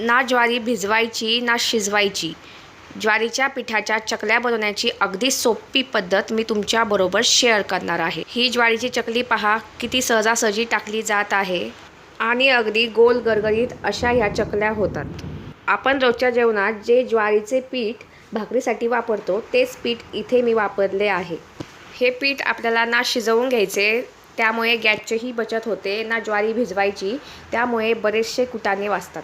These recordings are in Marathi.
ना ज्वारी भिजवायची ना शिजवायची. ज्वारीच्या पिठाच्या चकल्या बनवण्याची अगदी सोपी पद्धत मी तुमच्याबरोबर शेअर करणार आहे. ही ज्वारीची चकली पहा किती सहजासहजी टाकली जात आहे आणि अगदी गोल गरगरीत अशा ह्या चकल्या होतात. आपण रोजच्या जेवणात जे ज्वारीचे पीठ भाकरीसाठी वापरतो तेच पीठ इथे मी वापरले आहे. हे पीठ आपल्याला ना शिजवून घ्यायचे त्यामुळे गॅसचीही बचत होते ना ज्वारी भिजवायची त्यामुळे बरेचसे कुटाणे वाचतात.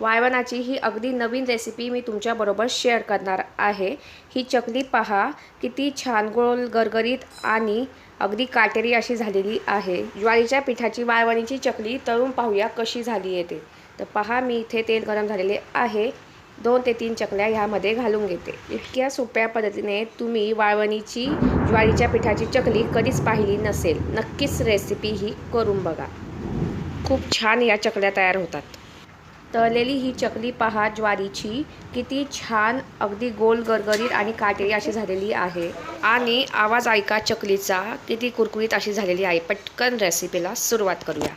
वाळवणाची ही अगदी नवीन रेसिपी मी तुमच्याबरोबर शेअर करणार आहे. ही चकली पहा किती छान गोल गरगरीत आणि अगदी काटेरी अशी झालेली आहे. ज्वारीच्या पिठाची वाळवणीची चकली तळून पाहूया कशी झाली आहे ते तर पहा मी इथे तेल गरम झालेले आहे. दोन ते तीन चकल्या ह्यामध्ये घालून घेते. इतक्या सोप्या पद्धतीने तुम्ही वाळवणीची ज्वारीच्या पिठाची चकली कधीच पाहिली नसेल. नक्कीच रेसिपी ही करून बघा. खूप छान या चकल्या तयार होतात. तळलेली ही चकली पहा ज्वारीची. किती छान अगदी गोल गरगरीत आणि काटेरी अशी झालेली आहे. आणि आवाज ऐका चकलीचा. किती कुरकुरीत अशी झालेली आहे. पटकन रेसिपीला सुरुवात करूया.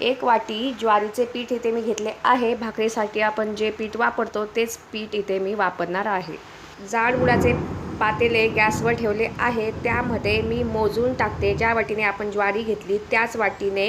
एक वाटी ज्वारीचे पीठ इथे मी घेतले आहे. भाकरीसाठी आपण जे पीठ वापरतो तेच पीठ इथे मी वापरणार आहे. जाड गुळाचे पातेले गॅसवर ठेवले आहे. त्यामध्ये मी मोजून टाकते. ज्या वाटीने आपण ज्वारी घेतली त्याच वाटीने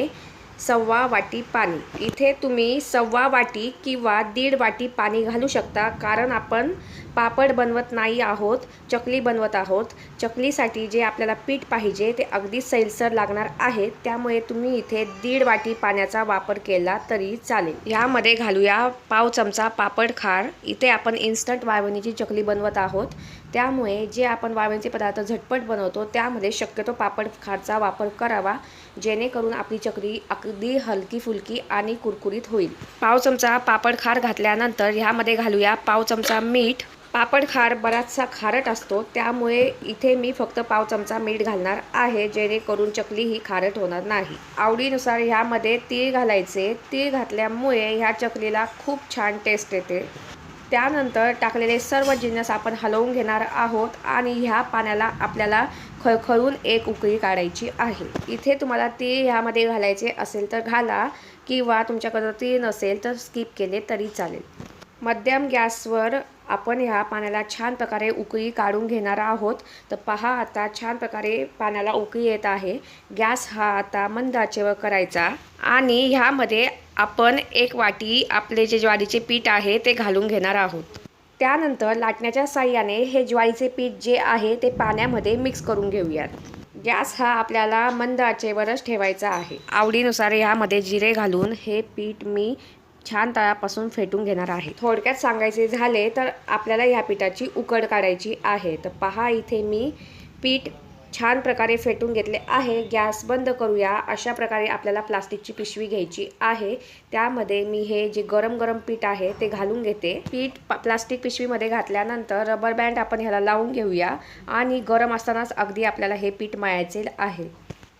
सव्वा वाटी पाणी. इथे तुम्ही सव्वा वाटी किंवा दीड वाटी पाणी घालू शकता कारण आपण पापड बनवत नाही आहोत चकली बनवत आहोत. चकलीसाठी जे आपल्याला पीठ पाहिजे ते अगदी सैलसर लागणार आहे. त्यामुळे तुम्ही इथे दीड वाटी पाण्याचा वापर केला तरी चालेल. ह्यामध्ये घालूया पाव चमचा पापड खार. इथे आपण इन्स्टंट वाळवणीची चकली बनवत आहोत. त्यामुळे जे आपण वाळवणीचे पदार्थ झटपट बनवतो त्यामध्ये शक्यतो पापड खारचा वापर करावा जेणेकरून आपली चकली अगदी हलकी फुलकी आणि कुरकुरीत होईल. पाव चमचा पापड खार घातल्यानंतर ह्यामध्ये घालूया पाव चमचा मीठ. पापड खार बराचसा खारट असतो. त्यामुळे इथे मी फक्त पाव चमचा मीठ घालणार आहे जेणेकरून चकली ही खारट होणार नाही. आवडीनुसार ह्यामध्ये तीळ घालायचे. तीळ घातल्यामुळे ह्या चकलीला खूप छान टेस्ट येते. त्यानंतर टाकलेले सर्व जिन्नस आपण हलवून घेणार आहोत आणि ह्या पाण्याला आपल्याला खळखळून एक उकळी काढायची आहे. इथे तुम्हाला तीळ ह्यामध्ये घालायचे असेल तर घाला किंवा तुमच्याकडं तीळ नसेल तर स्किप केले तरी चालेल. मध्यम गॅसवर आपण ह्या पाण्याला छान प्रकारे उकळी काढून घेणार आहोत. तर पहा आता छान प्रकारे पाण्याला उकळी येत आहे. गॅस हा आता मंद आचेवर करायचा. आणि ह्यामध्ये आपण एक वाटी आपले जे ज्वारीचे पीठ आहे ते घालून घेणार आहोत. त्यानंतर लाटण्याच्या साह्याने हे ज्वारीचे पीठ जे आहे ते पाण्यामध्ये मिक्स करून घेऊयात. गॅस हा आपल्याला मंद आचेवरच ठेवायचा आहे. आवडीनुसार ह्यामध्ये जिरे घालून हे पीठ मी छान तळापासून फेटून घेणार आहे. थोडक्यात सांगायचे झाले तर आपल्याला ह्या पिठाची उकड काढायची आहे. तर पहा इथे मी पीठ छान प्रकारे फेटून घेतले आहे. गॅस बंद करूया. अशा प्रकारे आपल्याला प्लास्टिकची पिशवी घ्यायची आहे. त्यामध्ये मी हे जे गरम गरम पीठ आहे ते घालून घेते. पीठ प्लास्टिक पिशवीमध्ये घातल्यानंतर रबर बँड आपण ह्याला लावून घेऊया आणि गरम असतानाच अगदी आपल्याला हे पीठ मळायचे आहे.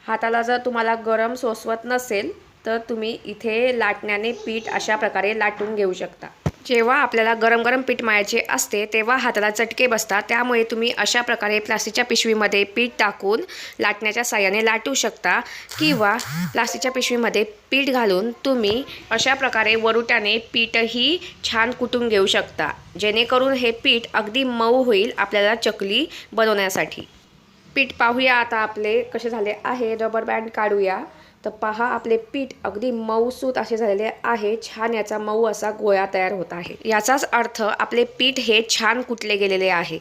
हाताला जर तुम्हाला गरम सोसवत नसेल तर तुम्ही इथे लाटण्याने पीठ अशा प्रकारे लाटून घेऊ शकता. जेव्हा आपल्याला गरम गरम पीठ मळायचे असते तेव्हा हाताला चटके बसतात. त्यामुळे तुम्ही अशा प्रकारे प्लास्टिकच्या पिशवीमध्ये पीठ टाकून लाटण्याच्या साह्याने लाटू शकता. किंवा प्लास्टिकच्या पिशवीमध्ये पीठ घालून तुम्ही अशा प्रकारे वरुट्याने पीठही छान कुटून घेऊ शकता. जेणेकरून हे पीठ अगदी मऊ होईल आपल्याला चकली बनवण्यासाठी. पीठ पाहूया आता आपले कसे झाले आहे. रबर बँड काढूया. तर पहा आपले पीठ अगदी मऊसूत असे झालेले आहे. छान याचा मऊ असा गोळा तयार होत आहे. याचाच अर्थ आपले पीठ हे छान कुटले गेलेले आहे.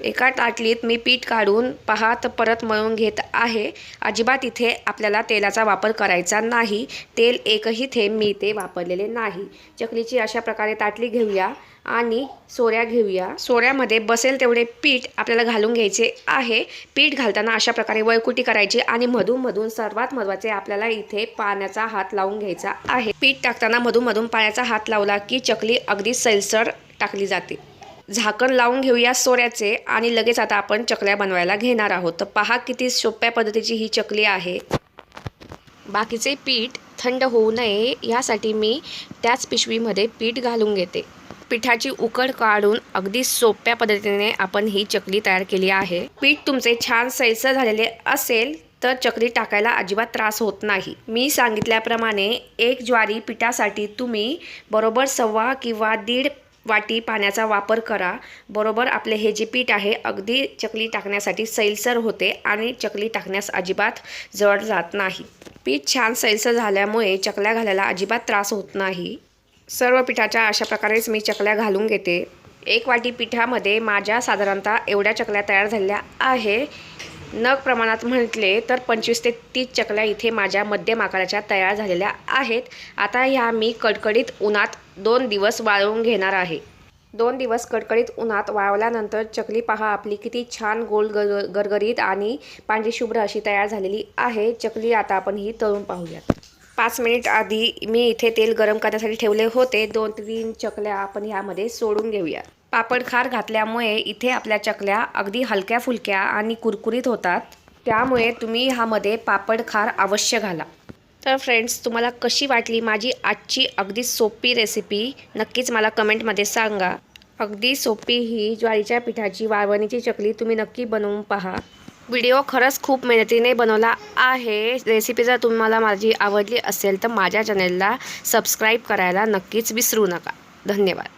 एका ताटलीत मी पीठ काढून पाहात परत मळून घेत आहे. अजिबात इथे आपल्याला तेलाचा वापर करायचा नाही. तेल एकही थेंब मी इथे वापरलेले नाही. चकलीची अशा प्रकारे ताटली घेऊया आणि सोऱ्या घेऊया. सोऱ्यामध्ये बसेल तेवढे पीठ आपल्याला घालून घ्यायचे आहे. पीठ घालताना अशा प्रकारे वळकुटी करायची आणि मधूनमधून सर्वात महत्त्वाचे आपल्याला इथे पाण्याचा हात लावून घ्यायचा आहे. पीठ टाकताना मधूनमधून पाण्याचा हात लावला की चकली अगदी सैलसर टाकली जाते. झाकण लावून घेऊया सोऱ्याचे आणि लगेच आता आपण चकल्या बनवायला घेणार आहोत. तर पहा किती सोप्या पद्धतीची ही चकली आहे. बाकीचे पीठ थंड होऊ नये यासाठी मी त्याच पिशवीमध्ये पीठ घालून घेते. पिठाची उकड काढून अगदी सोप्या पद्धतीने आपण ही चकली तयार केली आहे. पीठ तुमचे छान सैलसर झालेले असेल तर चकली टाकायला अजिबात त्रास होत नाही. मी सांगितल्याप्रमाणे एक ज्वारी पिठासाठी तुम्ही बरोबर सव्वा किंवा दीड वाटी पाण्याचा वापर करा. बरोबर आपले हे जे पीठ आहे अगदी चकली टाकण्यासाठी सैलसर होते आणि चकली टाकण्यास अजिबात जड जात नाही. पीठ छान सैलसर झाल्यामुळे चकल्या घालायला अजिबात त्रास होत नाही. सर्व पिठाच्या अशा प्रकारेच मी चकल्या घालून घेते. एक वाटी पिठामध्ये माझ्या साधारणतः एवढ्या चकल्या तयार झालेल्या आहे. नग प्रमाणात म्हटले तर पंचवीस ते तीस चकल्या इथे माझ्या मध्यम आकाराच्या तयार झालेल्या आहेत. आता ह्या मी कडकडीत उन्हात दोन दिवस वाळवून घेणार आहे. दोन दिवस कडकडीत उन्हात वाळवल्यानंतर चकली पहा आपली किती छान गोल गर गरगरीत आणि पांढरी शुभ्र अशी तयार झालेली आहे. चकली आता आपण ही तळून पाहूयात. पाच मिनिट आधी मी इथे तेल गरम करण्यासाठी ठेवले होते. दोन ते तीन चकल्या आपण ह्यामध्ये सोडून घेऊया. पापड खार घातल्यामुळे इथे आपल्या चकल्या अगदी हलक्या फुलक्या आणि कुरकुरीत होतात. त्यामुळे तुम्ही ह्यामध्ये पापड खार अवश्य घाला. तर फ्रेंड्स तुम्हाला कशी वाटली माझी आजची अगदी सोपी रेसिपी नक्कीच मला कमेंटमध्ये सांगा. अगदी सोपी ही ज्वारीच्या पिठाची वाळवणीची चकली तुम्ही नक्की बनवून पहा. व्हिडिओ खरंच खूप मेहनतीने बनवला आहे. रेसिपी जर तुम्हाला माझी आवडली असेल तर माझ्या चॅनेलला सबस्क्राईब करायला नक्कीच विसरू नका. धन्यवाद.